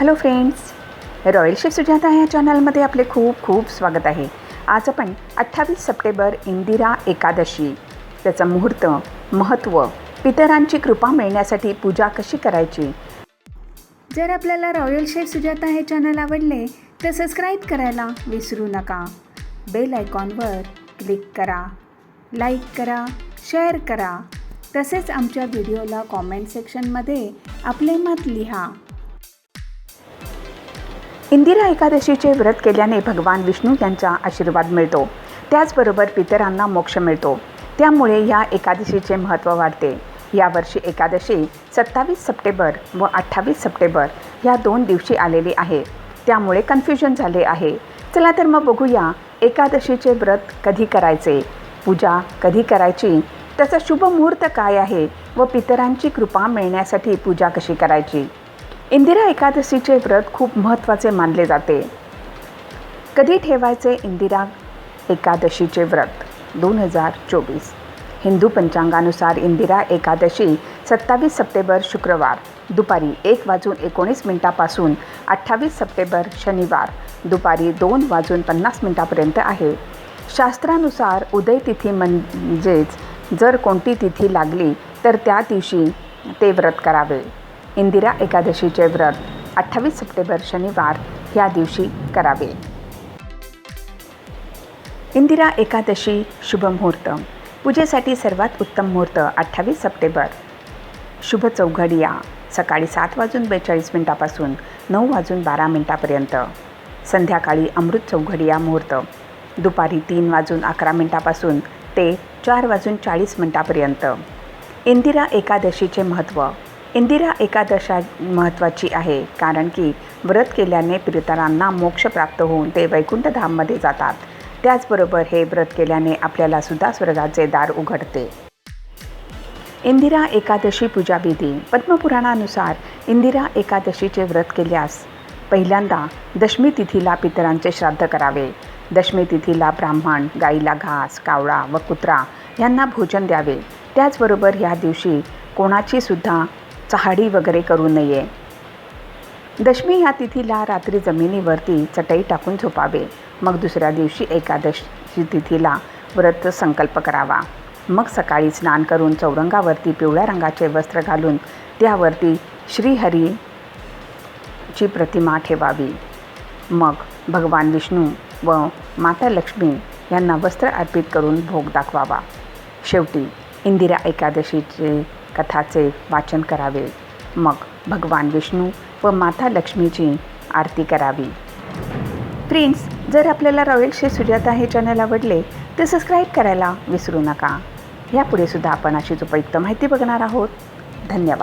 Hello friends royal chef Sujata या चॅनलमध्ये आपले खूप खूप स्वागत आहे. आज आपण अठ्ठावीस सप्टेंबर इंदिरा एकादशी त्याचं मुहूर्त महत्त्व पितरांची कृपा मिळण्यासाठी पूजा कशी करायची? जर आपल्याला रॉयल शेफ सुजाता हे चॅनल आवडले तर सबस्क्राईब करायला विसरू नका. बेल आयकॉनवर क्लिक करा लाईक करा शेअर करा. तसेच आमच्या व्हिडिओला कॉमेंट सेक्शनमध्ये आपले मत लिहा. इंदिरा एकादशीचे व्रत केल्याने भगवान विष्णू यांचा आशीर्वाद मिळतो. त्याचबरोबर पितरांना मोक्ष मिळतो. त्यामुळे या एकादशीचे महत्त्व वाढते. यावर्षी एकादशी सत्तावीस सप्टेंबर व अठ्ठावीस सप्टेंबर या दोन दिवशी आलेली आहे. त्यामुळे कन्फ्युजन झाले आहे. चला तर मग बघूया एकादशीचे व्रत कधी करायचे? पूजा कधी करायची? त्याचा शुभ मुहूर्त काय आहे? व पितरांची कृपा मिळण्यासाठी पूजा कशी करायची? इंदिरा एकादशीचे व्रत खूप महत्त्वाचे मानले जाते. कधी ठेवायचे इंदिरा एकादशीचे व्रत? दोन हजार चोवीस. हिंदू पंचांगानुसार इंदिरा एकादशी सत्तावीस सप्टेंबर शुक्रवार दुपारी एक वाजून एकोणीस मिनटापासून अठ्ठावीस सप्टेंबर शनिवार दुपारी दोन वाजून पन्नास मिनटापर्यंत आहे. शास्त्रानुसार उदय तिथी म्हणजेच जर कोणती तिथी लागली तर त्या दिवशी ते व्रत करावे. इंदिरा एकादशीचे व्रत अठ्ठावीस सप्टेंबर शनिवार या दिवशी करावे. इंदिरा एकादशी शुभ मुहूर्त. पूजेसाठी सर्वात उत्तम मुहूर्त अठ्ठावीस सप्टेंबर. शुभ चौघडिया सकाळी सात वाजून बेचाळीस मिनटापासून नऊ वाजून बारा मिनटापर्यंत. संध्याकाळी अमृत चौघडिया मुहूर्त. दुपारी तीन वाजून अकरा मिनटापासून ते चार वाजून चाळीस मिनटापर्यंत. इंदिरा एकादशीचे महत्त्व. इंदिरा एकादशा महत्त्वाची आहे कारण की व्रत केल्याने पितरांना मोक्ष प्राप्त होऊन ते वैकुंठधाममध्ये जातात. त्याचबरोबर हे व्रत केल्याने आपल्याला सुद्धा स्वर्गाचे दार उघडते. इंदिरा एकादशी पूजाविधी. पद्मपुराणानुसार इंदिरा एकादशीचे व्रत केल्यास पहिल्यांदा दशमी तिथीला पितरांचे श्राद्ध करावे. दशमी तिथीला ब्राह्मण गाईला घास कावळा व कुत्रा यांना भोजन द्यावे. त्याचबरोबर ह्या दिवशी कोणाची सुद्धा चहाडी वगैरे करू नये. दशमी ह्या तिथीला रात्री जमिनीवरती चटई टाकून झोपावे. मग दुसऱ्या दिवशी एकादशी तिथीला व्रत संकल्प करावा. मग सकाळी स्नान करून चौरंगावरती पिवळ्या रंगाचे वस्त्र घालून त्यावरती श्रीहरीची प्रतिमा ठेवावी. मग भगवान विष्णू व माता लक्ष्मी यांना वस्त्र अर्पित करून भोग दाखवावा. शेवटी इंदिरा एकादशीचे कथाचे वाचन करावे. मग भगवान विष्णू व माता लक्ष्मीची आरती करावी. फ्रेंड्स जर आपल्याला रॉयल श्री सुजाता हे चॅनल आवडले तर सबस्क्राईब करायला विसरू नका. यापुढे सुद्धा आपण अशीच उपयुक्त माहिती बघणार आहोत. धन्यवाद.